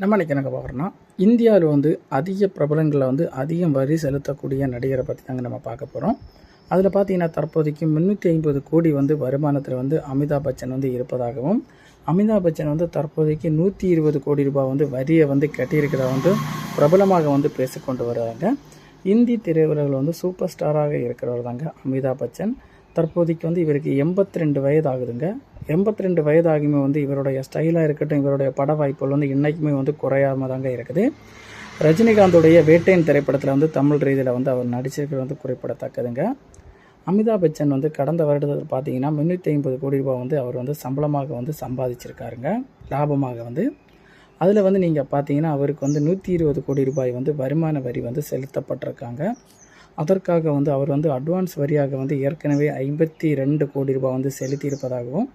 நம்ம இன்றைக்கி என்ன பார்க்குறோன்னா இந்தியாவில் வந்து அதிக பிரபலங்களில் வந்து அதிகம் வரி செலுத்தக்கூடிய நடிகரை பற்றி தாங்க நம்ம பார்க்க போகிறோம் அதில் பார்த்தீங்கன்னா தற்போதைக்கு முந்நூற்றி ஐம்பது கோடி வந்து வருமானத்தில் வந்து அமிதாப் பச்சன் வந்து இருப்பதாகவும் அமிதாப் பச்சன் வந்து தற்போதைக்கு நூற்றி இருபது கோடி ரூபாய் வந்து வரியை வந்து கட்டியிருக்கிறத வந்து பிரபலமாக வந்து பேசிக்கொண்டு வர்றாங்க. இந்தி திரையுலகில் வந்து சூப்பர் ஸ்டாராக இருக்கிறவர் தாங்க அமிதாப் பச்சன். தற்போதைக்கு வந்து இவருக்கு எண்பத்தி ரெண்டு வயது ஆகுதுங்க எண்பத்தி ரெண்டு வயதாகியுமே வந்து இவருடைய ஸ்டைலாக இருக்கட்டும் இவருடைய பட வாய்ப்புகள் வந்து இன்றைக்குமே வந்து குறையாம தாங்க இருக்குது. ரஜினிகாந்தோடைய வேட்டையன் திரைப்படத்தில் வந்து தமிழ் ரீதியில் வந்து அவர் நடிச்சிருக்கிறது வந்து குறிப்பிடத்தக்கதுங்க. அமிதாப் பச்சன் வந்து கடந்த வருடத்தில் பார்த்தீங்கன்னா முந்நூற்றி ஐம்பது கோடி ரூபாய் வந்து அவர் வந்து சம்பளமாக வந்து சம்பாதிச்சிருக்காருங்க லாபமாக வந்து. அதில் வந்து நீங்கள் பார்த்தீங்கன்னா அவருக்கு வந்து நூற்றி இருபது கோடி ரூபாய் வந்து வருமான வரி வந்து செலுத்தப்பட்டிருக்காங்க. அதற்காக வந்து அவர் வந்து அட்வான்ஸ் வரியாக வந்து ஏற்கனவே ஐம்பத்தி ரெண்டு கோடி ரூபாய் வந்து செலுத்தியிருப்பதாகவும்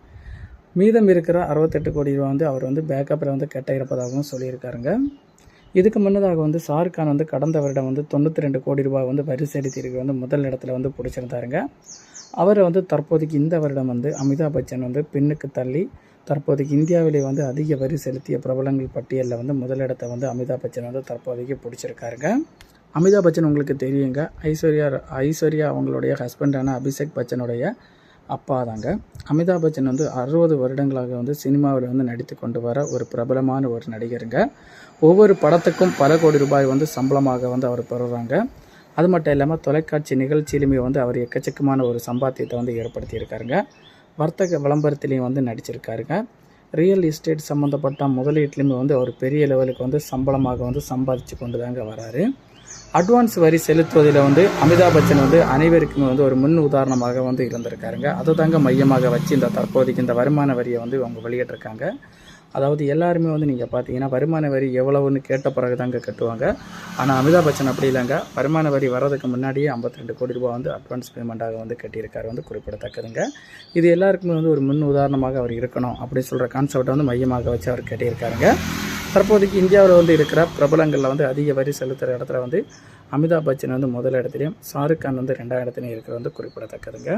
மீதம் இருக்கிற அறுபத்தெட்டு கோடி ரூபாய் வந்து அவர் வந்து பேக்கப்பில் வந்து கெட்ட இருப்பதாகவும் சொல்லியிருக்காருங்க. இதுக்கு முன்னதாக வந்து ஷாருக்கான் வந்து கடந்த வருடம் வந்து தொண்ணூற்றி ரெண்டு கோடி ரூபாய் வந்து வரி செலுத்தியிருக்க வந்து முதல் இடத்துல வந்து பிடிச்சிருந்தாருங்க. அவரை வந்து தற்போதைக்கு இந்த வருடம் வந்து அமிதாப் பச்சன் வந்து பின்னுக்கு தள்ளி தற்போதைக்கு இந்தியாவிலே வந்து அதிக வரி செலுத்திய பிரபலங்கள் பட்டியலில் வந்து முதலிடத்தை வந்து அமிதாப் பச்சன் வந்து தற்போதைக்கு பிடிச்சிருக்காருங்க. அமிதாப் பச்சன் உங்களுக்கு தெரியுங்க. ஐஸ்வர்யா ஐஸ்வர்யா அவங்களுடைய ஹஸ்பண்டான அபிஷேக் பச்சனுடைய அப்பா தாங்க. அமிதாப் பச்சன் வந்து அறுபது வருடங்களாக வந்து சினிமாவில் வந்து நடித்து கொண்டு வர ஒரு பிரபலமான ஒரு நடிகருங்க. ஒவ்வொரு படத்துக்கும் பல கோடி ரூபாய் வந்து சம்பளமாக வந்து அவர் பெறுறாங்க. அது மட்டும் இல்லாமல் தொலைக்காட்சி நிகழ்ச்சியிலுமே வந்து அவர் எக்கச்சக்கமான ஒரு சம்பாத்தியத்தை வந்து ஏற்படுத்தியிருக்காருங்க. வர்த்தக விளம்பரத்திலையும் வந்து நடிச்சிருக்காருங்க. ரியல் எஸ்டேட் சம்மந்தப்பட்ட முதலீட்டிலையுமே வந்து அவர் பெரிய லெவலுக்கு வந்து சம்பளமாக வந்து சம்பாதிச்சு கொண்டு தாங்க வராரு. அட்வான்ஸ் வரி செலுத்துவதில் வந்து அமிதாப் பச்சன் வந்து அனைவருக்குமே வந்து ஒரு முன் உதாரணமாக வந்து இருந்திருக்காருங்க. அதை தாங்க மையமாக வச்சு இந்த தற்போதைக்கு இந்த வருமான வரியை வந்து அவங்க வெளியிட்டிருக்காங்க. அதாவது எல்லாருமே வந்து நீங்கள் பார்த்தீங்கன்னா வருமான வரி எவ்வளவுன்னு கேட்ட பிறகு தாங்க கட்டுவாங்க. ஆனால் அமிதாப் பச்சன் அப்படி இல்லைங்க. வருமான வரி வர்றதுக்கு முன்னாடியே 52 கோடி ரூபா வந்து அட்வான்ஸ் பேமெண்ட்டாக வந்து கட்டியிருக்காரு வந்து குறிப்பிடத்தக்கதுங்க. இது எல்லாருக்குமே வந்து ஒரு முன் உதாரணமாக அவர் இருக்கணும் அப்படின்னு சொல்கிற கான்செப்டை வந்து மையமாக வச்சு அவர் கட்டியிருக்காருங்க. தற்போதைக்கு இந்தியாவில் வந்து இருக்கிற பிரபலங்களில் வந்து அதிக வரி செலுத்துகிற இடத்துல வந்து அமிதாப் பச்சன் வந்து முதல் இடத்துலையும் ஷாருக் கான் வந்து ரெண்டாம் இடத்துலையும் இருக்கிறது வந்து குறிப்பிடத்தக்கதுங்க.